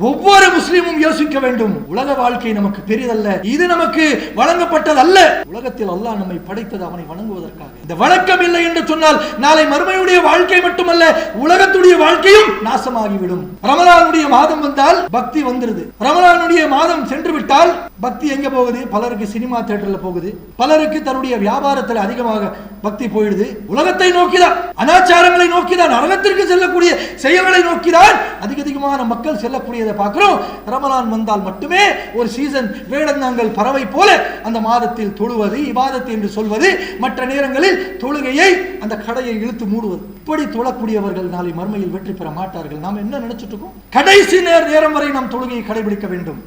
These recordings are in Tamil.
ஒவ்வொரு முஸ்லீமும் யோசிக்க வேண்டும். உலக வாழ்க்கை நமக்கு பெரியதல்ல. இது நமக்கு வழங்கப்பட்டதல்ல. உலகத்தில் அல்லாஹ் நம்மை படைத்தது அவனை வணங்குவதற்காக. இந்த வழக்கம் இல்லை என்று சொன்னால் நாளை மறுமையுடைய வாழ்க்கை மட்டுமல்ல உலகத்துடைய வாழ்க்கையும் நாசமாகிவிடும். ரமலானுடைய மாதம் வந்தால் பக்தி வந்துருது. ரமலானுடைய மாதம் சென்று விட்டால் பக்தி எங்கே போகுது? பலருக்கு சினிமா தேட்டரில் போகுது. பலருக்கு தன்னுடைய வியாபாரத்தில் அதிகமாக பக்தி போயிடுது. உலகத்தை நோக்கிதான் அனாச்சாரங்களை நோக்கிதான் நரகத்திற்கு செல்லக்கூடிய செயல்களை நோக்கிதான் அதிக அதிகமான மக்கள் செல்லக்கூடியதை பார்க்குறோம். ரமலான் வந்தால் மட்டுமே ஒரு சீசன் வேடந்தாங்கள் பறவை போல அந்த மாதத்தில் தொழுவது இவாதத்தை என்று சொல்வது மற்ற நேரங்களில் தொழுகையை அந்த கடையை இழுத்து மூடுவது. இப்படி தொழக்கூடியவர்கள் நாளை மறுமையில் வெற்றி பெற மாட்டார்கள். நாம் என்ன நினைச்சிட்டு இருக்கோம்? கடைசி நேர நேரம் வரை நாம் தொழுகையை கடைபிடிக்க வேண்டும்.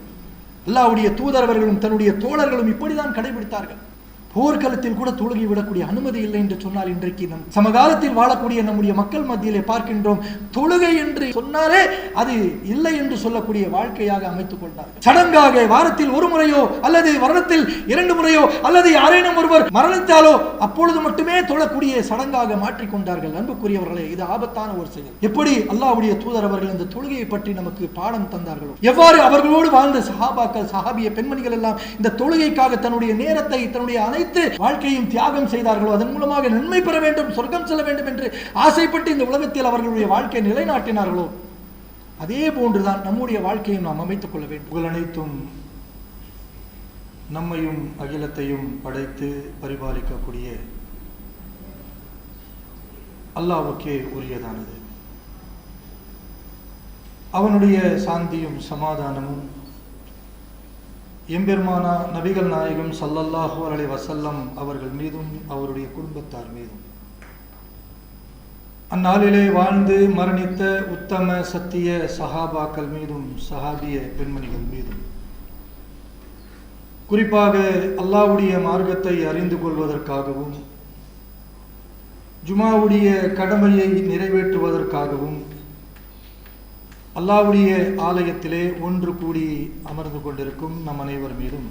அல்லாவுடைய தூதரவர்களும் தன்னுடைய தோழர்களும் இப்படிதான் கடைபிடித்தார்கள். போர்க்களத்தில் கூட தொழுகை விடக்கூடிய அனுமதி இல்லை என்று சொன்னால் இன்றைக்கு நம் சமகாலத்தில் வாழக்கூடிய நம்முடைய மக்கள் மத்தியிலே பார்க்கின்றோம் தொழுகை என்று சொன்னாலே அது இல்லை என்று சொல்லக்கூடிய வாழ்க்கையாக அமைத்துக் கொண்டார்கள். சடங்காக வாரத்தில் ஒரு முறையோ அல்லது வருடத்தில் இரண்டு முறையோ அல்லது யாரேனும் ஒருவர் மரணித்தாலோ அப்பொழுது மட்டுமே தொழக்கூடிய சடங்காக மாற்றிக்கொண்டார்கள் அன்புக்குரியவர்களே இது ஆபத்தான ஒரு செயல். எப்படி அல்லாவுடைய தூதர் அவர்கள் இந்த தொழுகையை பற்றி நமக்கு பாடம் தந்தார்களோ? எவ்வாறு அவர்களோடு வாழ்ந்த சஹாபாக்கள் சஹாபிய பெண்மணிகள் எல்லாம் இந்த தொழுகைக்காக தன்னுடைய நேரத்தை தன்னுடைய அனைத்து வாழ்க்கையும் தியாகம் செய்தார்களோ அதன் மூலமாக நன்மை பெற வேண்டும் சொர்க்கம் செல்ல வேண்டும் என்று ஆசைப்பட்டு இந்த உலகத்தில் அவர்களுடைய வாழ்க்கையை நிலைநாட்டினார்களோ அதே போன்றுதான் நம்முடைய வாழ்க்கையும் நாம் அமைத்துக் கொள்ள வேண்டும். புகழ் அனைத்தும் நம்மையும் அகிலத்தையும் படைத்து பரிபாலிக்கக்கூடிய அல்லாவுக்கே உரியதானது. அவனுடைய சாந்தியும் சமாதானமும் எம்பெருமானா நபிகள் நாயகம் சல்லல்லாஹு அலை வசல்லம் அவர்கள் மீதும் அவருடைய குடும்பத்தார் மீதும். அந்நாளிலே வாழ்ந்து மரணித்த உத்தம சத்திய சஹாபாக்கள் மீதும் சஹாபிய பெண்மணிகள் மீதும். குறிப்பாக அல்லாவுடைய மார்க்கத்தை அறிந்து கொள்வதற்காகவும் ஜுமாவுடைய கடமையை நிறைவேற்றுவதற்காகவும் அல்லாவுடைய ஆலயத்திலே ஒன்று கூடி அமர்ந்து கொண்டிருக்கும் நம் அனைவர் மீதும்.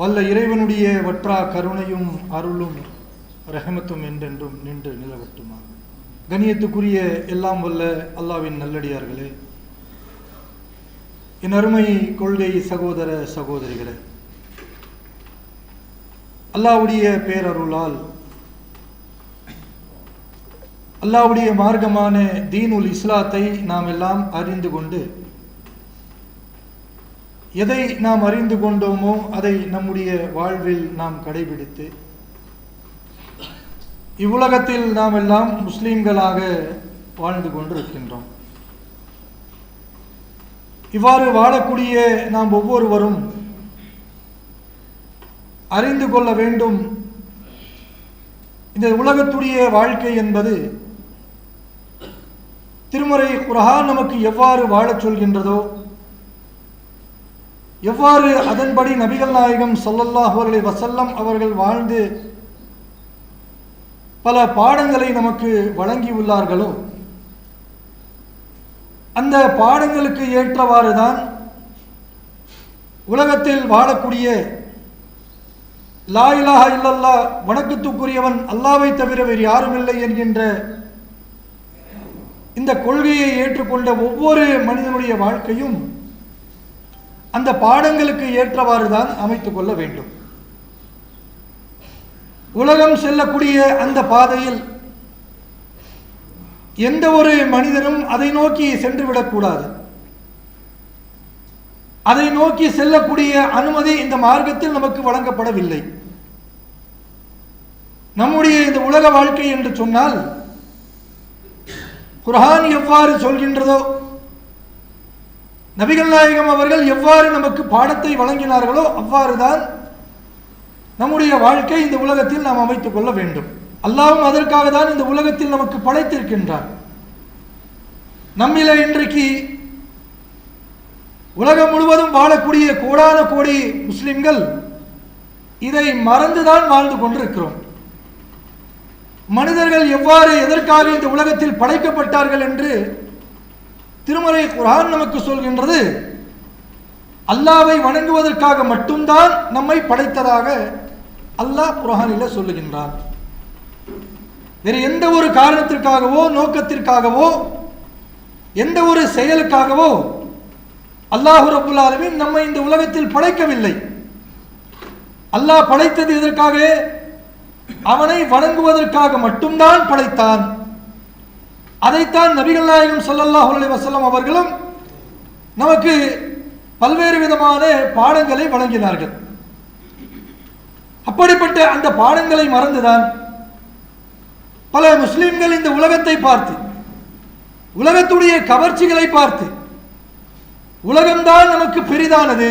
வல்ல இறைவனுடைய வற்றா கருணையும் அருளும் ரஹமத்தும் என்றென்றும் நின்று நிலவட்டுமாக. கணியத்துக்குரிய எல்லாம் வல்ல அல்லாவின் நல்லடியார்களே என் அருமை கொள்கை சகோதர சகோதரிகளே அல்லாவுடைய பேரருளால் அல்லாவுடைய மார்க்கமான தீனுல் இஸ்லாத்தை நாம் எல்லாம் அறிந்து கொண்டு எதை நாம் அறிந்து கொண்டோமோ அதை நம்முடைய வாழ்வில் நாம் கடைபிடித்து இவ்வுலகத்தில் நாம் எல்லாம் முஸ்லீம்களாக வாழ்ந்து கொண்டிருக்கின்றோம். இவ்வாறு வாழக்கூடிய நாம் ஒவ்வொருவரும் அறிந்து கொள்ள வேண்டும். இந்த உலகத்துடைய வாழ்க்கை என்பது திருமறை குரஹான் நமக்கு எவ்வாறு வாழச் சொல்கின்றதோ எவ்வாறு அதன்படி நபிகள் நாயகம் சொல்லல்லாஹு அவர்களை வசல்லம் அவர்கள் வாழ்ந்து பல பாடங்களை நமக்கு வழங்கியுள்ளார்களோ அந்த பாடங்களுக்கு ஏற்றவாறு தான் உலகத்தில் வாழக்கூடிய லா இலாஹா இல்லல்லா வணக்கத்துக்குரியவன் அல்லாவை தவிர வேறு யாரும் இல்லை என்கின்ற இந்த கொள்கையை ஏற்றுக்கொண்ட ஒவ்வொரு மனிதனுடைய வாழ்க்கையும் அந்த பாடங்களுக்கு ஏற்றவாறு தான் அமைத்துக் கொள்ள வேண்டும். உலகம் செல்லக்கூடிய அந்த பாதையில் எந்த ஒரு மனிதனும் அதை நோக்கி சென்று விடக்கூடாது அதை நோக்கி செல்லக்கூடிய அனுமதி இந்த மார்க்கத்தில் நமக்கு வழங்கப்படவில்லை. நம்முடைய இந்த உலக வாழ்க்கை என்று சொன்னால் குரான் எவ்வாறு சொல்கின்றதோ நபிகள் நாயகம் அவர்கள் எவ்வாறு நமக்கு பாடத்தை வழங்கினார்களோ அவ்வாறுதான் நம்முடைய வாழ்க்கை இந்த உலகத்தில் நாம் அமைத்துக் கொள்ள வேண்டும். அல்லாவும் அதற்காக தான் இந்த உலகத்தில் நமக்கு படைத்திருக்கின்றார் நம்மில இன்றைக்கு உலகம் முழுவதும் வாழக்கூடிய கோடான கோடி முஸ்லிம்கள் இதை மறந்துதான் வாழ்ந்து கொண்டிருக்கிறோம். மனிதர்கள் எவ்வாறு எதற்காக இந்த உலகத்தில் படைக்கப்பட்டார்கள் என்று திருமறை குரான் நமக்கு சொல்கின்றது. அல்லாவை வணங்குவதற்காக மட்டும்தான் நம்மை படைத்ததாக அல்லாஹ் குரானில் சொல்லுகின்றான். வேறு எந்த ஒரு காரணத்திற்காகவோ நோக்கத்திற்காகவோ எந்த ஒரு செயலுக்காகவோ அல்லாஹு ரபுல் நம்மை இந்த உலகத்தில் படைக்கவில்லை. அல்லாஹ் படைத்தது எதற்காக அவனை வணங்குவதற்காக மட்டும்தான் படைத்தான். அதைத்தான் நபிகள் நாயகம் ஸல்லல்லாஹு அலி வஸல்லம் அவர்களும் நமக்கு பல்வேறு விதமான பாடங்களை வழங்கினார்கள். அப்படிப்பட்ட அந்த பாடங்களை மறந்துதான் பல முஸ்லிம்கள் இந்த உலகத்தை பார்த்து உலகத்துடைய கவர்ச்சிகளை பார்த்து உலகம்தான் நமக்கு பெரிதானது.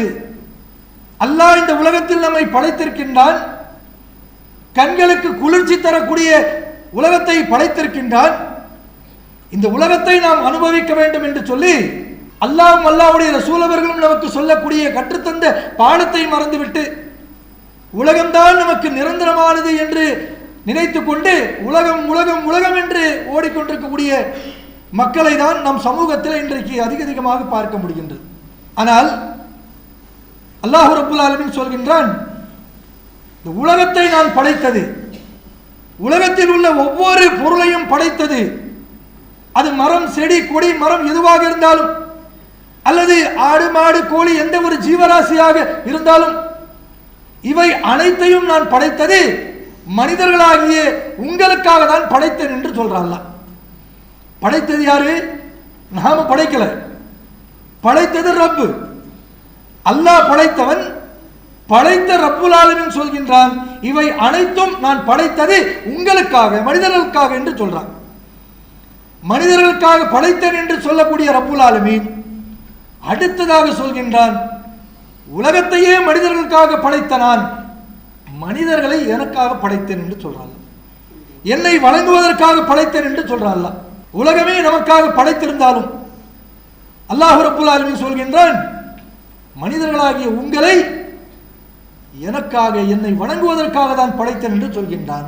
அல்லாஹ் இந்த உலகத்தில் நம்மை படைத்திருக்கின்றான். கண்களுக்கு குளிர்ச்சி தரக்கூடிய உலகத்தை படைத்திருக்கின்றான். இந்த உலகத்தை நாம் அனுபவிக்க வேண்டும் என்று சொல்லி அல்லாவும் அல்லாவுடைய ரசூலவர்களும் நமக்கு சொல்லக்கூடிய கற்றுத்தந்த பாடத்தை மறந்துவிட்டு உலகம்தான் நமக்கு நிரந்தரமானது என்று நினைத்து கொண்டு உலகம் உலகம் உலகம் என்று ஓடிக்கொண்டிருக்கக்கூடிய மக்களை தான் நம் சமூகத்தில் இன்றைக்கு அதிக அதிகமாக பார்க்க முடிகின்றது. ஆனால் அல்லாஹ் ரப்புல் சொல்கின்றான் இந்த உலகத்தை நான் படைத்தது. உலகத்தில் உள்ள ஒவ்வொரு பொருளையும் படைத்தது. அது மரம் செடி கொடி மரம் எதுவாக இருந்தாலும் அல்லது ஆடு மாடு கோழி எந்த ஒரு ஜீவராசியாக இருந்தாலும் இவை அனைத்தையும் நான் படைத்தது மனிதர்களாகிய உங்களுக்காக தான் படைத்தேன் என்று சொல்றாள் படைத்தது யாரு? நாம படைக்கல. படைத்தது ரப்பு. அல்லாஹ் படைத்தவன் படைத்த ரப்புல் சொல்கின்றான் இவை அனைத்தும் நான் படைத்தது உங்களுக்காக மனிதர்களுக்காக என்று சொல்றான். மனிதர்களுக்காக படைத்தேன் என்று சொல்லக்கூடிய ரப்புலாலுமீன் அடுத்ததாக சொல்கின்றான் உலகத்தையே மனிதர்களுக்காக படைத்த நான் மனிதர்களை எனக்காக படைத்தேன் என்று சொல்றான். என்னை வழங்குவதற்காக படைத்தேன் என்று சொல்றான் உலகமே நமக்காக படைத்திருந்தாலும் அல்லாஹ் ரப்புல் ஆலமீன் சொல்கின்றான் மனிதர்களாகிய உங்களை எனக்காக என்னை வணங்குவதற்காக தான் படைத்தேன் என்று சொல்கின்றான்.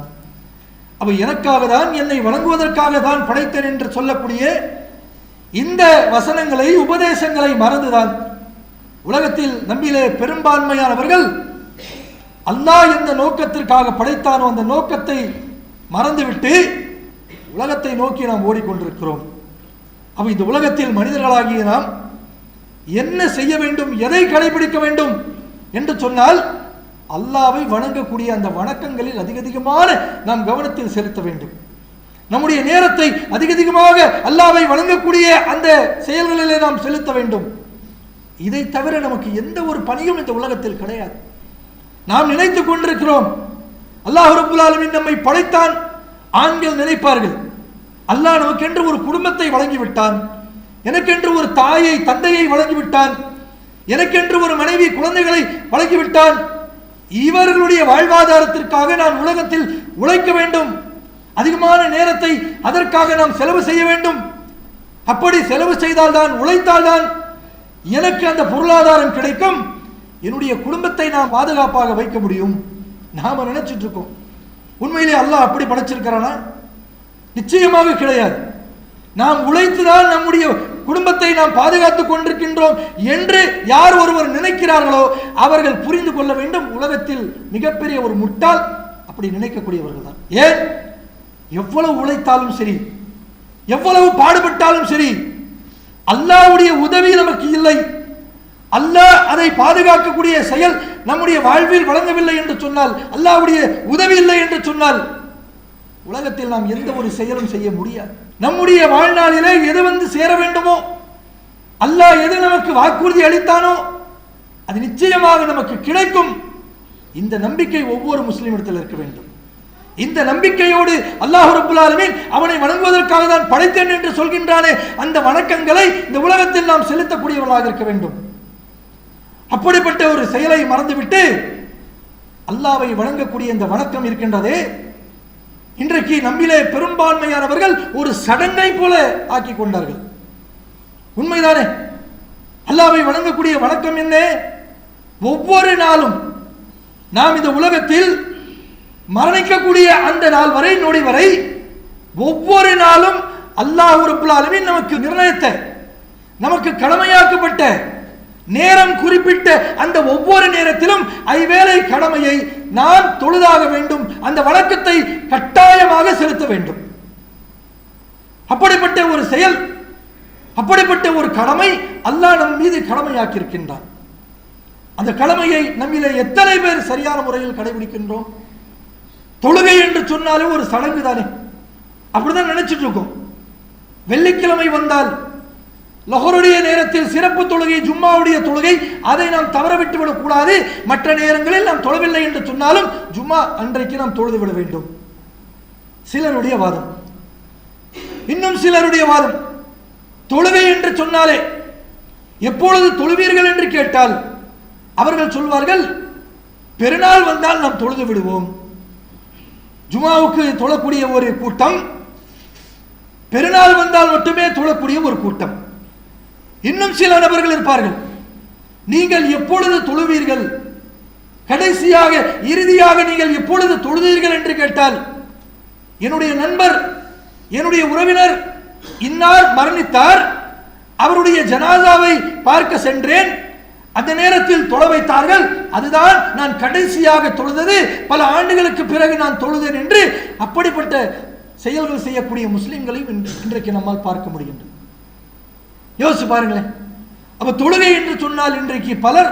அப்ப எனக்காக தான் என்னை வணங்குவதற்காக தான் படைத்தேன் என்று சொல்லக்கூடிய இந்த வசனங்களை உபதேசங்களை மறந்துதான். உலகத்தில் நம்மிலே பெரும்பான்மையானவர்கள் அல்லாஹ் எந்த நோக்கத்திற்காக படைத்தானோ அந்த நோக்கத்தை மறந்துவிட்டு உலகத்தை நோக்கி நாம் ஓடிக்கொண்டிருக்கிறோம். அப்ப இந்த உலகத்தில் மனிதர்களாகிய நாம் என்ன செய்ய வேண்டும் எதை கடைபிடிக்க வேண்டும் என்று சொன்னால் அல்லாவை வணங்கக்கூடிய அந்த வணக்கங்களில் அதிக அதிகமான நாம் கவனத்தில் செலுத்த வேண்டும். நம்முடைய நேரத்தை அதிக அதிகமாக அல்லாவை வணங்கக்கூடிய அந்த செயல்களிலே நாம் செலுத்த வேண்டும். இதை தவிர நமக்கு எந்த ஒரு பணியும் இந்த உலகத்தில் கிடையாது. நாம் நினைத்து கொண்டிருக்கிறோம் அல்லாஹ் ரப்புல் நம்மை படைத்தான் ஆண்கள் நினைப்பார்கள். அல்லாஹ் நமக்கென்று ஒரு குடும்பத்தை வழங்கிவிட்டான் எனக்கென்று ஒரு தாயை தந்தையை வழங்கிவிட்டான் எனக்கென்று ஒரு மனைவி குழந்தைகளை வழங்கிவிட்டான் இவர்களுடைய வாழ்வாதாரத்திற்காக நான் உலகத்தில் உழைக்க வேண்டும். அதிகமான நேரத்தை அதற்காக நாம் செலவு செய்ய வேண்டும். அப்படி செலவு செய்தால்தான் உழைத்தால்தான் எனக்கு அந்த பொருளாதாரம் கிடைக்கும். என்னுடைய குடும்பத்தை நான் பாதுகாப்பாக வைக்க முடியும். நாம் நினைச்சிட்டு இருக்கோம். உண்மையிலே அல்லாஹ் அப்படி படைச்சிருக்கிறானா? நிச்சயமாக கிடையாது. நாம் உழைத்துதான் நம்முடைய குடும்பத்தை நாம் பாதுகாத்துக் கொண்டிருக்கின்றோம் என்று யார் ஒருவர் நினைக்கிறார்களோ அவர்கள் புரிந்து கொள்ள வேண்டும். உலகத்தில் மிகப்பெரிய ஒரு முட்டாள் அப்படி நினைக்கக்கூடியவர்கள் தான். ஏன்? எவ்வளவு உழைத்தாலும் சரி எவ்வளவு பாடுபட்டாலும் சரி அல்லாவுடைய உதவி நமக்கு இல்லை. அல்லாஹ் அதை பாதுகாக்கக்கூடிய செயல் நம்முடைய வாழ்வில் வழங்கவில்லை என்று சொன்னால் அல்லாவுடைய உதவி இல்லை என்று சொன்னால் உலகத்தில் நாம் எந்த ஒரு செயலும் செய்ய முடியாது. நம்முடைய வாழ்நாளிலே எது வந்து சேர வேண்டுமோ அல்லாஹ் எது நமக்கு வாக்குறுதி அளித்தானோ அது நிச்சயமாக நமக்கு கிடைக்கும். இந்த நம்பிக்கை ஒவ்வொரு முஸ்லிமிடத்தில் இருக்க வேண்டும். இந்த நம்பிக்கையோடு அல்லாஹ் ரப்புல் அவனை வணங்குவதற்காக தான் படைத்தேன் என்று சொல்கின்றானே அந்த வணக்கங்களை இந்த உலகத்தில் நாம் செலுத்தக்கூடியவர்களாக இருக்க வேண்டும். அப்படிப்பட்ட ஒரு செயலை மறந்துவிட்டு அல்லாவை வணங்கக்கூடிய இந்த வணக்கம் இருக்கின்றதே இன்றைக்கு நம்மிலே பெரும்பான்மையானவர்கள் ஒரு சடங்கை போல ஆக்கி கொண்டார்கள். உண்மைதானே? அல்லாவை வணங்கக்கூடிய வணக்கம் என்ன? ஒவ்வொரு நாளும் நாம் இந்த உலகத்தில் மரணிக்கக்கூடிய அந்த நாள் வரை நொடி வரை ஒவ்வொரு நாளும் அல்லாஹ் ரப்புல் நமக்கு நிர்ணயித்த நமக்கு கடமையாக்கப்பட்ட நேரம் குறிப்பிட்ட அந்த ஒவ்வொரு நேரத்திலும் ஐவேளை கடமையை நாம் தொழுதாக வேண்டும். அந்த வணக்கத்தை கட்டாயமாக செலுத்த வேண்டும். அப்படிப்பட்ட ஒரு செயல் அப்படிப்பட்ட ஒரு கடமை அல்லாஹ் நம் மீது கடமையாக்கி இருக்கின்றான் அந்த கடமையை நம்மிலே எத்தனை பேர் சரியான முறையில் கடைபிடிக்கின்றோம்? தொழுகை என்று சொன்னாலே ஒரு சடங்கு தானே அப்படிதான் நினைச்சிட்டு இருக்கோம். வெள்ளிக்கிழமை வந்தால் லொஹருடைய நேரத்தில் சிறப்பு தொழுகை ஜும்மாவுடைய தொழுகை அதை நாம் தவறவிட்டு விடக்கூடாது மற்ற நேரங்களில் நாம் தொழவில்லை என்று சொன்னாலும் ஜும்மா அன்றைக்கு நாம் தொழுது விட வேண்டும். சிலருடைய வாதம். இன்னும் சிலருடைய வாதம். தொழுகை என்று சொன்னாலே எப்பொழுது தொழுவீர்கள் என்று கேட்டால் அவர்கள் சொல்வார்கள் பெருநாள் வந்தால் நாம் தொழுது விடுவோம். ஜுமாவுக்கு தொழக்கூடிய ஒரு கூட்டம் பெருநாள் வந்தால் மட்டுமே தொழக்கூடிய ஒரு கூட்டம். இன்னும் சில நபர்கள் இருப்பார்கள். நீங்கள் எப்பொழுது தொழுவீர்கள்? கடைசியாக இறுதியாக நீங்கள் எப்பொழுது தொழுதீர்கள் என்று கேட்டால் என்னுடைய நண்பர் என்னுடைய உறவினர் இன்னார் மரணித்தார் அவருடைய ஜனாதாவை பார்க்க சென்றேன் அந்த நேரத்தில் தொழ வைத்தார்கள் அதுதான் நான் கடைசியாக தொழுதது பல ஆண்டுகளுக்கு பிறகு நான் தொழுதேன் என்று அப்படிப்பட்ட செயல்கள் செய்யக்கூடிய முஸ்லிம்களையும் இன்றைக்கு நம்மால் பார்க்க முடிகின்றது. யோசிச்சு பாருங்களேன். அப்போ தொழுகை என்று சொன்னால் இன்றைக்கு பலர்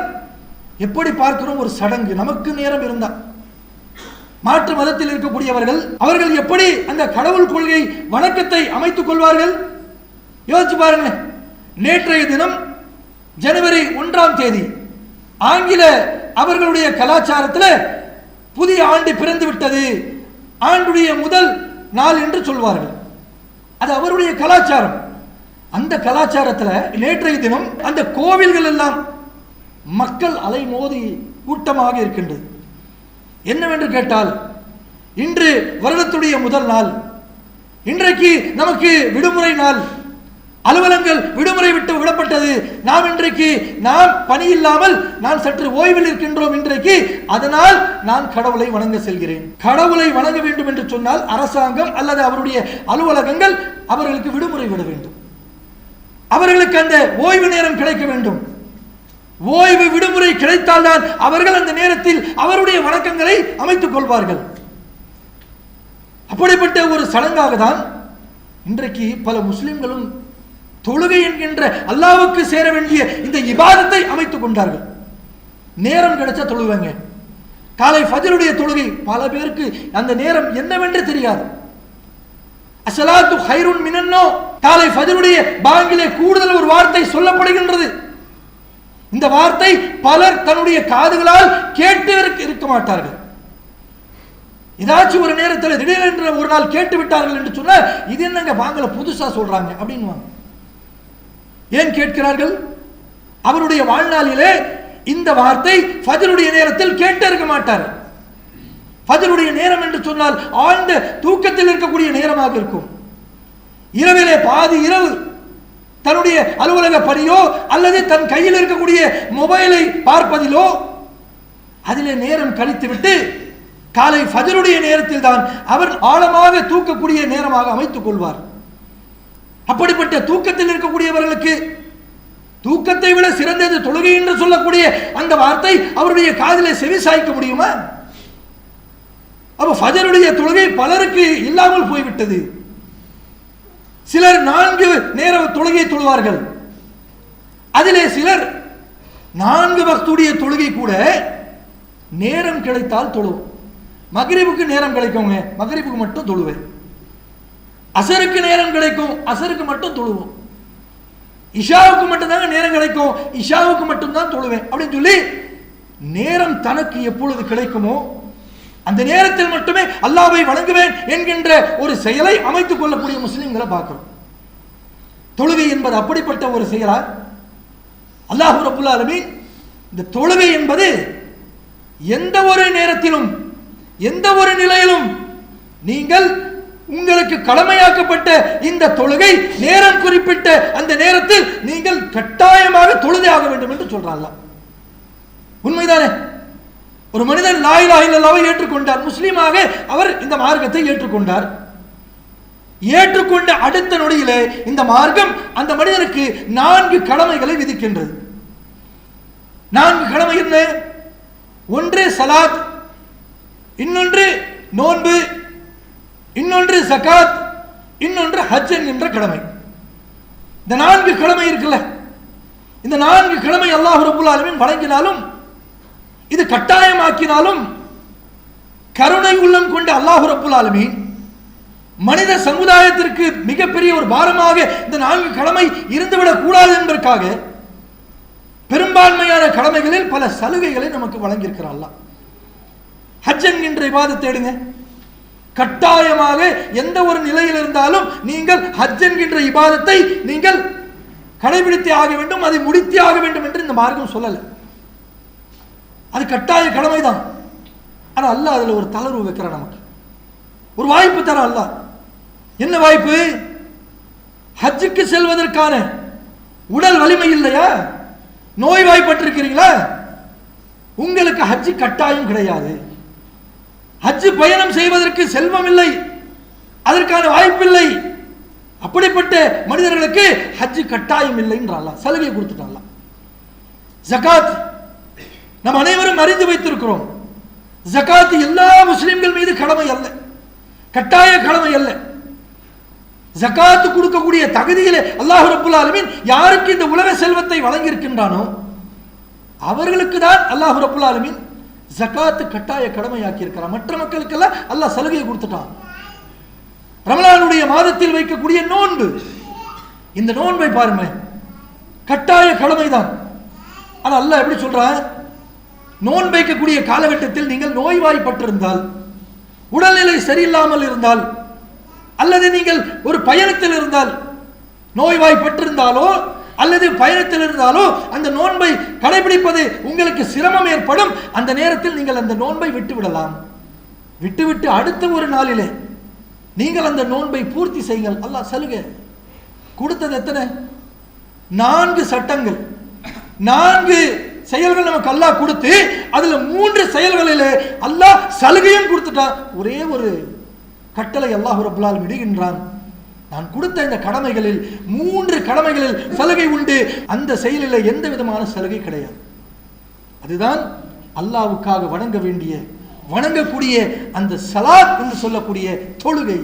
எப்படி பார்க்கிறோம்? ஒரு சடங்கு. நமக்கு நேரம் இருந்தால் மாற்று மதத்தில் இருக்கக்கூடியவர்கள் அவர்கள் எப்படி அந்த கடவுள் கொள்கை வணக்கத்தை அமைத்துக் கொள்வார்கள்? யோசிச்சு பாருங்களேன். நேற்றைய தினம் ஜனவரி ஒன்றாம் தேதி ஆங்கில அவர்களுடைய கலாச்சாரத்தில் புதிய ஆண்டு பிறந்து விட்டது. ஆண்டுடைய முதல் நாள் என்று சொல்வார்கள். அது அவருடைய கலாச்சாரம். அந்த கலாச்சாரத்தில் நேற்றைய தினம் அந்த கோவில்கள் எல்லாம் மக்கள் அலைமோதி கூட்டமாக இருக்கின்றது. என்னவென்று கேட்டால் இன்று வருடத்துடைய முதல் நாள். இன்றைக்கு நமக்கு விடுமுறை நாள். அலுவலங்கள் விடுமுறை விட்டு விடப்பட்டது. நாம் இன்றைக்கு நாம் பணி இல்லாமல் நான் சற்று ஓய்வில் இருக்கின்றோம் இன்றைக்கு. அதனால் நான் கடவுளை வணங்க செல்கிறேன். கடவுளை வணங்க வேண்டும் என்று சொன்னால் அரசாங்கம் அல்லது அவருடைய அலுவலகங்கள் அவர்களுக்கு விடுமுறை விட வேண்டும். அவர்களுக்கு அந்த ஓய்வு நேரம் கிடைக்க வேண்டும். ஓய்வு விடுமுறை கிடைத்தால்தான் அவர்கள் அந்த நேரத்தில் அவருடைய வணக்கங்களை அமைத்துக் கொள்வார்கள். அப்படிப்பட்ட ஒரு சடங்காக தான் இன்றைக்கு பல முஸ்லிம்களும் தொழுகை என்கின்ற அல்லாவுக்கு சேர வேண்டிய இந்த இபாதத்தை அமைத்துக் கொண்டார்கள். நேரம் கிடைச்சா தொழுவாங்க. காலை ஃபஜருடைய தொழுகை பல பேருக்கு அந்த நேரம் என்னவென்று தெரியாது. அசலாத்து ஹைருன் மினன்னோ. காலை ஃபஜருடைய பாங்கிலே கூடுதல் ஒரு வார்த்தை சொல்லப்படுகின்றது. இந்த வார்த்தை பலர் தன்னுடைய காதுகளால் கேட்டு இருக்க- மாட்டார்கள். ஏதாச்சும் ஒரு நேரத்தில் திடீரென்று ஒரு நாள் கேட்டு விட்டார்கள் என்று சொன்னால் இது என்னங்க வாங்கல புதுசா சொல்றாங்க அப்படின்னுவாங்க. ஏன் கேட்கிறார்கள்? அவருடைய வாழ்நாளிலே இந்த வார்த்தை ஃபஜருடைய நேரத்தில் கேட்டு இருக்க மாட்டார் ஃபஜருடைய நேரம் என்று சொன்னால் ஆழ்ந்த தூக்கத்தில் இருக்கக்கூடிய நேரமாக இருக்கும். இரவிலே பாதி இரவு தன்னுடைய அலுவலக பணியோ அல்லது தன் கையில் இருக்கக்கூடிய மொபைலை பார்ப்பதிலோ அதிலே நேரம் கழித்துவிட்டு காலை ஃபஜருடைய நேரத்தில் தான் அவர் ஆழமாக தூக்கக்கூடிய நேரமாக அமைத்துக் கொள்வார். அப்படிப்பட்ட தூக்கத்தில் இருக்கக்கூடியவர்களுக்கு தூக்கத்தை விட சிறந்தது தொழுகை என்று சொல்லக்கூடிய அந்த வார்த்தை அவருடைய காதிலே செவி சாய்க்க முடியுமா? அப்போ ஃபஜருடைய தொழுகை பலருக்கு இல்லாமல் போய்விட்டது. சிலர் நான்கு நேர தொழுகை தொழுவார்கள். அதிலே சிலர் நான்கு பக்துடைய தொழுகை கூட நேரம் கிடைத்தால் தொழுவோம் மகரிபுக்கு நேரம் கிடைக்குங்க மகரிபுக்கு மட்டும் தொழுவேன். அசருக்கு நேரம் கிடைக்கும் அசருக்கு மட்டும் தொழுவோம். இஷாவுக்கு மட்டும்தாங்க நேரம் கிடைக்கும் இஷாவுக்கு மட்டும்தான் தொழுவேன் அப்படின்னு சொல்லி நேரம் தனக்கு எப்பொழுது கிடைக்குமோ அந்த நேரத்தில் மட்டுமே அல்லாவை வணங்குவேன் என்கின்ற ஒரு செயலை அமைத்துக் கொள்ளக்கூடிய முஸ்லிம்களை பார்க்கிறோம். தொழுகை என்பது அப்படிப்பட்ட ஒரு செயலா? அல்லாஹு ரபுல் இந்த தொழுகை என்பது எந்த ஒரு நேரத்திலும் எந்த ஒரு நிலையிலும் நீங்கள் உங்களுக்கு கடமையாக்கப்பட்ட இந்த தொழுகை நேரம் குறிப்பிட்ட அந்த நேரத்தில் நீங்கள் கட்டாயமாக தொழுதே ஆக வேண்டும் என்று சொல்றாங்க. உண்மைதானே? ஒரு மனிதன் லாய் லாயிலாவை ஏற்றுக்கொண்டார். முஸ்லீமாக அவர் இந்த மார்க்கத்தை ஏற்றுக்கொண்டார். ஏற்றுக்கொண்ட அடுத்த நொடியிலே இந்த மார்க்கம் அந்த மனிதனுக்கு நான்கு கடமைகளை விதிக்கின்றது. நான்கு கடமை என்ன? ஒன்று சலாத் இன்னொன்று நோன்பு இன்னொன்று சகாத் இன்னொன்று ஹஜ் என்கின்ற கடமை. இந்த நான்கு கிழமை இருக்குல்ல? இந்த நான்கு கிழமை அல்லாஹ் ரபுல் வழங்கினாலும் இது கட்டாயமாக்கினாலும் கருணை உள்ளம் கொண்ட அல்லாஹு ரப்புல் ஆலமீன் மனித சமுதாயத்திற்கு மிகப்பெரிய ஒரு பாரமாக இந்த நான்கு கடமை இருந்துவிடக் கூடாது என்பதற்காக பெரும்பான்மையான கடமைகளில் பல சலுகைகளை நமக்கு வழங்கியிருக்கிறார் அல்லாஹ். ஹஜ் என்கின்ற இபாதத்தை எடுங்க கட்டாயமாக எந்த ஒரு நிலையில் இருந்தாலும் நீங்கள் ஹஜ் என்கின்ற இபாதத்தை நீங்கள் கடைபிடித்தே ஆக வேண்டும் அதை முடித்தே ஆக வேண்டும் என்று இந்த மார்க்கம் சொல்லலை. அது கட்டாய கடமை தான் ஆனால் அல்ல அதில் ஒரு தளர்வு வைக்கிறான் நமக்கு. ஒரு வாய்ப்பு தர அல்ல என்ன வாய்ப்பு? ஹஜ்ஜுக்கு செல்வதற்கான உடல் வலிமை இல்லையா? நோய்வாய்ப்பட்டிருக்கிறீங்களா? உங்களுக்கு ஹஜ்ஜு கட்டாயம் கிடையாது. ஹஜ்ஜு பயணம் செய்வதற்கு செல்வம் இல்லை. அதற்கான வாய்ப்பில்லை அப்படிப்பட்ட மனிதர்களுக்கு ஹஜ்ஜு கட்டாயம் இல்லை என்றால சலுகை கொடுத்துட்டாங்க ஜகாத் நம் அனைவரும் அறிந்து வைத்திருக்கிறோம். ஜக்காத்து எல்லா முஸ்லிம்கள் மீது கடமை அல்ல. கட்டாய கடமை அல்ல. ஜகாத்து கொடுக்கக்கூடிய தகுதியிலே அல்லாஹு ரபுல் ஆலமீன் யாருக்கு இந்த உலக செல்வத்தை வழங்கியிருக்கின்றானோ அவர்களுக்கு தான் அல்லாஹு ரபுல் ஆலமீன் ஜகாத்து கட்டாய கடமையாக்கி இருக்கிறான் மற்ற மக்களுக்கெல்லாம் அல்லாஹ் சலுகையை கொடுத்துட்டான். ரமலானுடைய மாதத்தில் வைக்கக்கூடிய நோன்பு. இந்த நோன்பை பாருங்களேன். கட்டாய கடமைதான். ஆனால் அல்லாஹ் எப்படி சொல்றான்? நோன்பு வைக்கக்கூடிய காலகட்டத்தில் நீங்கள் நோய்வாய்ப்பட்டிருந்தால் உடல்நிலை சரியில்லாமல் இருந்தால் அல்லது நீங்கள் ஒரு பயணத்தில் இருந்தால் நோய்வாய்ப்பட்டிருந்தாலோ அல்லது பயணத்தில் இருந்தாலோ அந்த நோன்பை கடைபிடிப்பது உங்களுக்கு சிரமம் ஏற்படும். அந்த நேரத்தில் நீங்கள் அந்த நோன்பை விட்டு விடலாம் விட்டுவிட்டு அடுத்த ஒரு நாளிலே நீங்கள் அந்த நோன்பை பூர்த்தி செய்யுங்கள். அல்லாஹ் சலுகை. கொடுத்தது எத்தனை? நான்கு சட்டங்கள். நான்கு செயல்கள் நமக்கு அல்லாஹ் கொடுத்து அதுல மூன்று செயல்களில் அல்லாஹ் சலுகையும் கொடுத்துட்டான். ஒரே ஒரு கட்டளை அல்லாஹ் ரபுல்லால் விடுகின்றான். நான் கொடுத்த இந்த கடமைகளில் மூன்று கடமைகளில் சலுகை உண்டு. அந்த செயலில் எந்த விதமான சலுகை கிடையாது. அதுதான் அல்லாவுக்காக வணங்க வேண்டிய வணங்கக்கூடிய அந்த சலாத் என்று சொல்லக்கூடிய தொழுகை.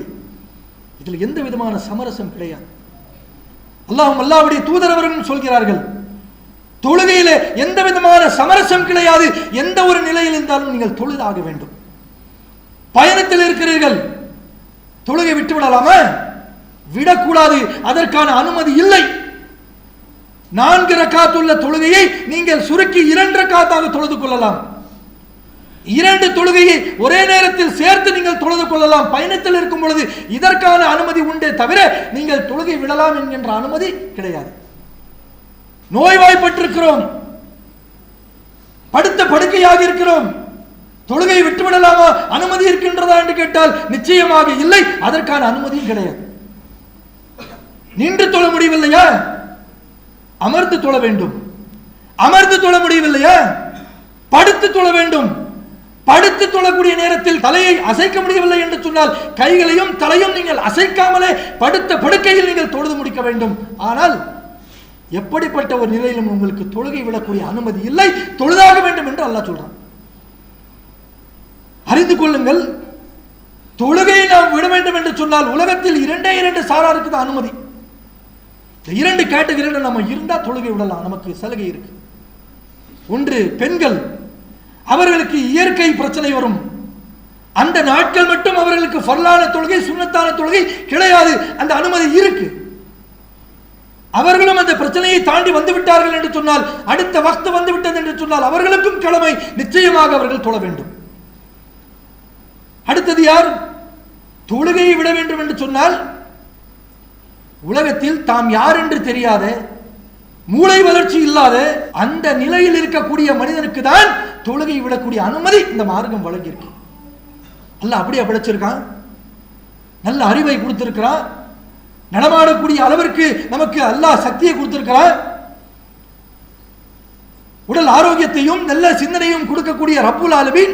இதில் எந்த விதமான சமரசம் கிடையாது. அல்லாஹும் அல்லாவுடைய தூதரவர்கள் சொல்கிறார்கள் தொழுகையில எந்த விதமான சமரசம் கிடையாது. எந்த ஒரு நிலையில் இருந்தாலும் நீங்கள் தொழுதாக வேண்டும். பயணத்தில் இருக்கிறீர்கள். தொழுகை விட்டு விடலாமா? விடக்கூடாது. அதற்கான அனுமதி இல்லை. நான்கு ரக்காத்துள்ள தொழுகையை நீங்கள் சுருக்கி இரண்டு ரக்காத்தாக தொழுது கொள்ளலாம். இரண்டு தொழுகையை ஒரே நேரத்தில் சேர்த்து நீங்கள் தொழுது கொள்ளலாம். பயணத்தில் இருக்கும் பொழுது இதற்கான அனுமதி உண்டே தவிர நீங்கள் தொழுகை விடலாம் என்கின்ற அனுமதி கிடையாது. நோய்வாய்ப்பட்டிருக்கிறோம். படுத்த படுக்கையாக இருக்கிறோம். தொழுகை விட்டுவிடலாமா? அனுமதி இருக்கின்றதா என்று கேட்டால் நிச்சயமாக இல்லை. அதற்கான அனுமதியும் கிடையாது. நின்று தொழ முடியவில்லையா? அமர்ந்து தொழ வேண்டும். அமர்ந்து தொழ முடியவில்லையா? படுத்து தொழ வேண்டும். படுத்து தொழக்கூடிய நேரத்தில் தலையை அசைக்க முடியவில்லை என்று சொன்னால் கைகளையும் தலையும் நீங்கள் அசைக்காமலே படுத்த படுக்கையில் நீங்கள் தொழுது முடிக்க வேண்டும். ஆனால் எப்படிப்பட்ட ஒரு நிலையிலும் உங்களுக்கு தொழுகை விடக்கூடிய அனுமதி இல்லை? தொழுதாக வேண்டும் என்று அல்லாஹ் சொல்றான். அறிந்து கொள்ளுங்கள். தொழுகையை நாம் விட வேண்டும் என்று சொன்னால் உலகத்தில் இரண்டே இரண்டு சாராருக்கு தான் அனுமதி? இந்த இரண்டு கேட்டகரியில் நம்ம இருந்தால் தொழுகை விடலாம். நமக்கு சலுகை இருக்கு. ஒன்று பெண்கள். அவர்களுக்கு இயற்கை பிரச்சனை வரும். அந்த நாட்கள் மட்டும் அவர்களுக்கு ஃபர்லான தொழுகை சுண்ணத்தான தொழுகை கிடையாது. அந்த அனுமதி இருக்கு. அவர்களும் அந்த பிரச்சனையை தாண்டி வந்து விட்டார்கள் என்று சொன்னால் அடுத்த வக்து வந்து விட்டது என்று சொன்னால் அவர்களுக்கும் கடமை நிச்சயமாக அவர்கள் தொழ வேண்டும். அடுத்தது யார்? தொழுகையை விட வேண்டும் என்று சொன்னால் உலகத்தில் தாம் யார் என்று தெரியாத மூளை வளர்ச்சி இல்லாத அந்த நிலையில் இருக்கக்கூடிய மனிதனுக்கு தான் தொழுகை விடக்கூடிய அனுமதி இந்த மார்க்கம் வழங்கியிருக்கு. அல்ல அப்படியே படைச்சிருக்கான் நல்ல அறிவை கொடுத்திருக்கிறான். நடமாடக்கூடிய அளவிற்கு நமக்கு அல்லாஹ் சக்தியை கொடுத்திருக்கிறார். உடல் ஆரோக்கியத்தையும் நல்ல சிந்தனையும் கொடுக்கக்கூடிய ரப்புல் ஆலமின்.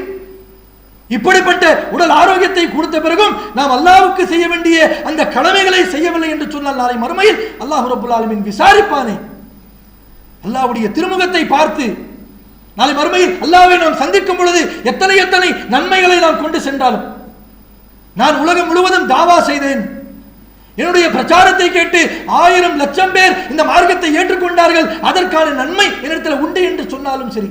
இப்படிப்பட்ட உடல் ஆரோக்கியத்தை கொடுத்த பிறகும் நாம் அல்லாவுக்கு செய்ய வேண்டிய அந்த கடமைகளை செய்யவில்லை என்று சொன்னால் நாளை மறுமையில் அல்லாஹ் ரப்புல் ஆலமீன் விசாரிப்பானே. அல்லாவுடைய திருமுகத்தை பார்த்து நாளை மறுமையில் அல்லாவை நாம் சந்திக்கும் பொழுது எத்தனை எத்தனை நன்மைகளை நாம் கொண்டு சென்றாலும். நான் உலகம் முழுவதும் தாவா செய்தேன். என்னுடைய பிரச்சாரத்தை கேட்டு ஆயிரம் லட்சம் பேர் இந்த மார்க்கத்தை ஏற்றுக்கொண்டார்கள். அதற்கான நன்மை என்னிடத்தில் உண்டு என்று சொன்னாலும் சரி.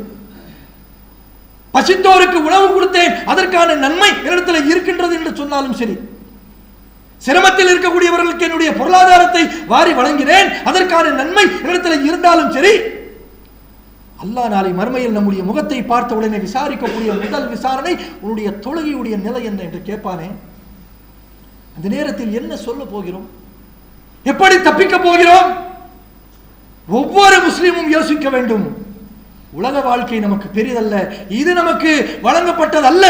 பசித்தோருக்கு உணவு கொடுத்தேன். அதற்கான நன்மை என்னிடத்தில் இருக்கின்றது என்று சொன்னாலும் சரி. சிரமத்தில் இருக்கக்கூடியவர்களுக்கு என்னுடைய பொருளாதாரத்தை வாரி வழங்கினேன் அதற்கான நன்மை என்னிடத்தில் இருந்தாலும் சரி. அல்லா நாளை மறுமையில் நம்முடைய முகத்தை பார்த்த உடனே விசாரிக்கக்கூடிய முதல் விசாரணை உன்னுடைய தொழுகையுடைய நிலை என்ன? என்று கேட்பானே. அந்த நேரத்தில் என்ன சொல்ல போகிறோம்? எப்படி தப்பிக்க போகிறோம்? ஒவ்வொரு முஸ்லீமும் யோசிக்க வேண்டும். உலக வாழ்க்கை நமக்கு பெரிதல்ல இது நமக்கு வழங்கப்பட்டது அல்ல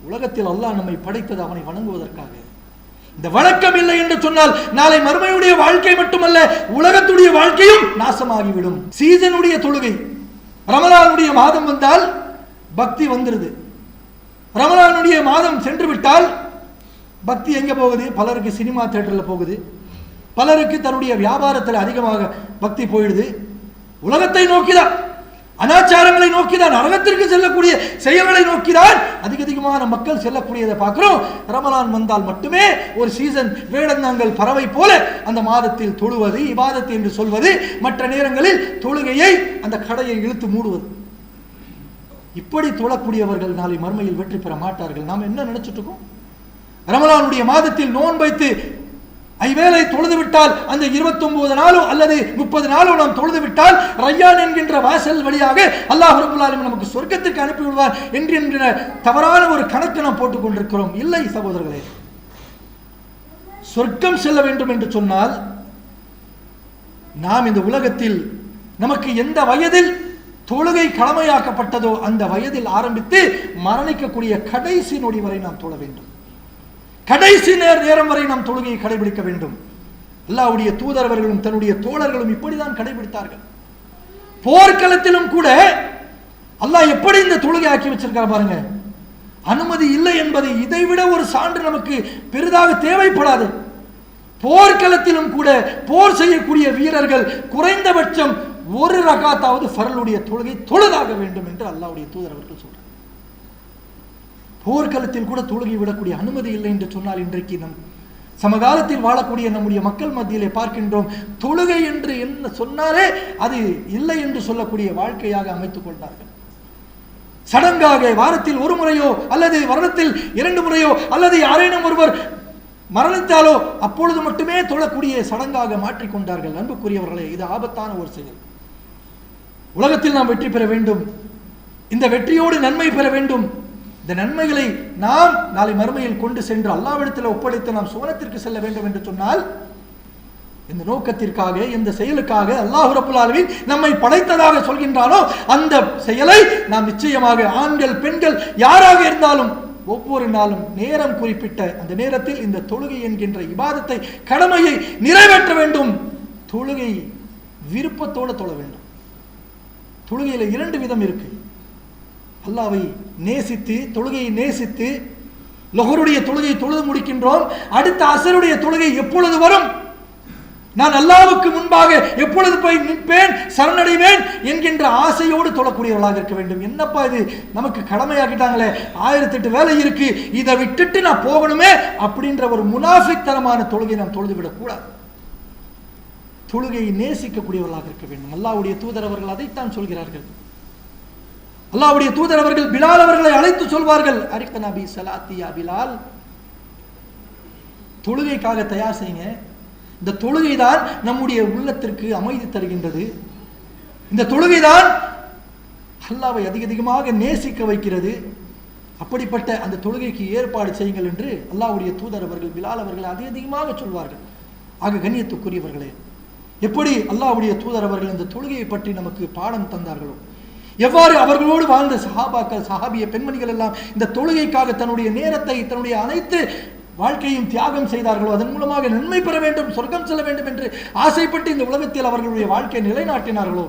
உலகத்தில் அல்லாஹ் நம்மை படைத்தது அவனை வணங்குவதற்காக. இந்த வழக்கம் இல்லை என்று சொன்னால் நாளை மறுமையுடைய வாழ்க்கை மட்டுமல்ல உலகத்துடைய வாழ்க்கையும் நாசமாகிவிடும். சீசனுடைய தொழுகை. ரமலானுடைய மாதம் வந்தால் பக்தி வந்துருது. ரமலானுடைய மாதம் சென்று விட்டால் பக்தி எங்கே போகுது? பலருக்கு சினிமா தேட்டரில் போகுது. பலருக்கு தன்னுடைய வியாபாரத்தில் அதிகமாக பக்தி போயிடுது. உலகத்தை நோக்கிதான் அனாச்சாரங்களை நோக்கிதான் நரகத்திற்கு செல்லக்கூடிய செயல்களை நோக்கிதான் அதிக அதிகமான மக்கள் செல்லக்கூடியதை பார்க்கிறோம். ரமலான் வந்தால் மட்டுமே ஒரு சீசன் வேடந்தாங்கள் பறவை போல அந்த மாதத்தில் தொழுவது இபாதத்து என்று சொல்வது மற்ற நேரங்களில் தொழுகையை அந்த கடையை இழுத்து மூடுவது. இப்படி தொழக்கூடியவர்கள் நாளை மறுமையில் வெற்றி பெற மாட்டார்கள். நாம் என்ன நினைச்சிட்டு இருக்கோம்? ரமலானுடைய மாதத்தில் நோன் வைத்து ஐவேளை தொழுது விட்டால் அந்த 29 நாளோ அல்லது முப்பது நாளோ நாம் தொழுது விட்டால் ரய்யான் என்கின்ற வாசல் வழியாக அல்லாஹ் ரபுல்லாலும் நமக்கு சொர்க்கத்துக்கு அனுப்பிவிடுவார் என்கின்ற தவறான ஒரு கணக்கு நாம் போட்டுக் கொண்டிருக்கிறோம். இல்லை சகோதரர்களே சொர்க்கம் செல்ல வேண்டும் என்று சொன்னால் நாம் இந்த உலகத்தில் நமக்கு எந்த வயதில் தொழுகை கடமையாக்கப்பட்டதோ அந்த வயதில் ஆரம்பித்து மரணிக்கக்கூடிய கடைசி நொடி வரை நாம் தொழ வேண்டும். கடைசி நேர் நேரம் வரை நாம் தொழுகையை கடைபிடிக்க வேண்டும். அல்லாவுடைய தூதரவர்களும் தன்னுடைய தோழர்களும் இப்படிதான் கடைபிடித்தார்கள். போர்க்களத்திலும் கூட அல்லாஹ் எப்படி இந்த தொழுகை ஆக்கி வச்சிருக்காரு பாருங்க. அனுமதி இல்லை என்பதை இதைவிட ஒரு சான்று நமக்கு பெரிதாக தேவைப்படாது. போர்க்களத்திலும் கூட போர் செய்யக்கூடிய வீரர்கள் குறைந்தபட்சம் ஒரு ரகாத்தாவது ஃபரலுடைய தொழுகை தொழுதாக வேண்டும் என்று அல்லாவுடைய தூதர் அவர்கள் சொல்றார் போர்க்களத்தில் கூட தொழுகை விடக்கூடிய அனுமதி இல்லை என்று சொன்னால் இன்றைக்கு நம் சமகாலத்தில் வாழக்கூடிய நம்முடைய மக்கள் மத்தியிலே பார்க்கின்றோம் தொழுகை என்று என்ன சொன்னாலே அது இல்லை என்று சொல்லக்கூடிய வாழ்க்கையாக அமைத்துக் கொண்டார்கள். சடங்காக வாரத்தில் ஒரு முறையோ அல்லது வருடத்தில் இரண்டு முறையோ அல்லது யாரேனும் ஒருவர் மரணித்தாலோ அப்பொழுது மட்டுமே தொழக்கூடிய சடங்காக மாற்றிக்கொண்டார்கள் அன்புக்குரியவர்களே இது ஆபத்தான ஒரு செயல். உலகத்தில் நாம் வெற்றி பெற வேண்டும். இந்த வெற்றியோடு நன்மை பெற வேண்டும். இந்த நன்மைகளை நாம் நாளை மறுமையில் கொண்டு சென்று அல்லாவிடத்தில் ஒப்படைத்து நாம் சுவனத்திற்கு செல்ல வேண்டும் என்று சொன்னால் இந்த நோக்கத்திற்காக இந்த செயலுக்காக அல்லாஹ் நம்மை படைத்ததாக சொல்கின்றானோ அந்த செயலை நாம் நிச்சயமாக ஆண்கள் பெண்கள் யாராக இருந்தாலும் ஒவ்வொரு நாளும் நேரம் குறிப்பிட்ட அந்த நேரத்தில் இந்த தொழுகை என்கின்ற இபாதத்தை கடமையை நிறைவேற்ற வேண்டும். தொழுகை விருப்பத்தோடு தொழ வேண்டும். தொழுகையில் இரண்டு விதம் இருக்கு. அல்லாவை நேசித்து தொழுகையை நேசித்து லொகருடைய தொழுகையை தொழுது முடிக்கின்றோம். அடுத்த அசருடைய தொழுகை எப்பொழுது வரும்? நான் அல்லாவுக்கு முன்பாக எப்பொழுது போய் நிற்பேன் சரணடைவேன் என்கின்ற ஆசையோடு தொழக்கூடியவர்களாக இருக்க வேண்டும். என்னப்பா இது? நமக்கு கடமையாக்கிட்டாங்களே. ஆயிரத்தெட்டு வேலை இருக்கு. இதை விட்டுட்டு நான் போகணுமே அப்படின்ற ஒரு முனாஃபித்தனமான தொழுகை நாம் தொழுதுவிடக்கூடாது தொழுகையை நேசிக்கக்கூடியவர்களாக இருக்க வேண்டும். அல்லாவுடைய தூதர் அவர்கள் அதைத்தான் சொல்கிறார்கள். அல்லாவுடைய தூதர் அவர்கள் பிலால் அவர்களை அழைத்து சொல்வார்கள் அரிக்க நபி சலாத்தியா பிலால் தொழுகைக்காக தயார் செய்யுங்க. இந்த தொழுகை தான் நம்முடைய உள்ளத்திற்கு அமைதி தருகின்றது. இந்த தொழுகை தான் அல்லாவை அதிக அதிகமாக நேசிக்க வைக்கிறது. அப்படிப்பட்ட அந்த தொழுகைக்கு ஏற்பாடு செய்யுங்கள் என்று அல்லாவுடைய தூதர் அவர்கள் பிலால் அவர்கள் அதிக அதிகமாக சொல்வார்கள். ஆக கண்ணியத்துக்குரியவர்களே எப்படி அல்லாவுடைய தூதர் அவர்கள் இந்த தொழுகையை பற்றி நமக்கு பாடம் தந்தார்களோ எவ்வாறு அவர்களோடு வாழ்ந்த சஹாபாக்கள் சஹாபிய பெண்மணிகள் எல்லாம் இந்த தொழுகைக்காக தன்னுடைய நேரத்தை தன்னுடைய அனைத்து வாழ்க்கையும் தியாகம் செய்தார்களோ அதன் மூலமாக நன்மை பெற வேண்டும் சொர்க்கம் செல்ல வேண்டும் என்று ஆசைப்பட்டு இந்த உலகத்தில் அவர்களுடைய வாழ்க்கையை நிலைநாட்டினார்களோ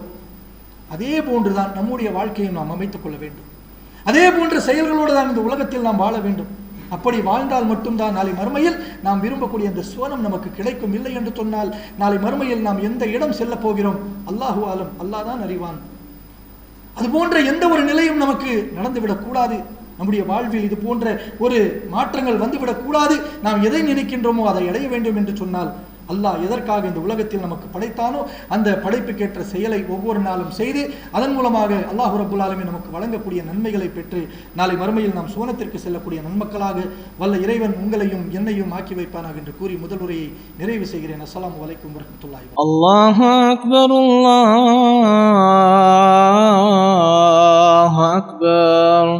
அதே போன்றுதான் நம்முடைய வாழ்க்கையும் நாம் அமைத்துக் கொள்ள வேண்டும். அதே போன்ற செயல்களோடு தான் இந்த உலகத்தில் நாம் வாழ வேண்டும். அப்படி வாழ்ந்தால் மட்டும்தான் நாளை மறுமையில் நாம் விரும்பக்கூடிய அந்த சுவனம் நமக்கு கிடைக்கும் இல்லை என்று சொன்னால் நாளை மறுமையில் நாம் எந்த இடம் செல்லப் போகிறோம்? அல்லாஹு ஆலம் அல்லாஹ் தான் அறிவான். அது போன்ற எந்த ஒரு நிலையும் நமக்கு நடந்துவிடக்கூடாது நம்முடைய வாழ்வில் இது போன்ற ஒரு மாற்றங்கள் வந்துவிடக்கூடாது நாம் எதை நினைக்கின்றோமோ அதை அடைய வேண்டும் என்று சொன்னால் அல்லாஹ் எதற்காக இந்த உலகத்தில் நமக்கு படைத்தானோ அந்த படைப்புக்கேற்ற செயலை ஒவ்வொரு நாளும் செய்து அதன் மூலமாக அல்லாஹ் ரபுல்லாலுமே நமக்கு வழங்கக்கூடிய நன்மைகளை பெற்று நாளை மறுமையில் நாம் சோனத்திற்கு செல்லக்கூடிய நன்மக்களாக வல்ல இறைவன் உங்களையும் என்னையும் ஆக்கி வைப்பானாக என்று கூறி முதல் நிறைவு செய்கிறேன். அஸ்லாம் வலைக்கும் வரமத்துல்லாஹி அல்லாஹ் அக்பர் அல்லாஹ் அக்பர்.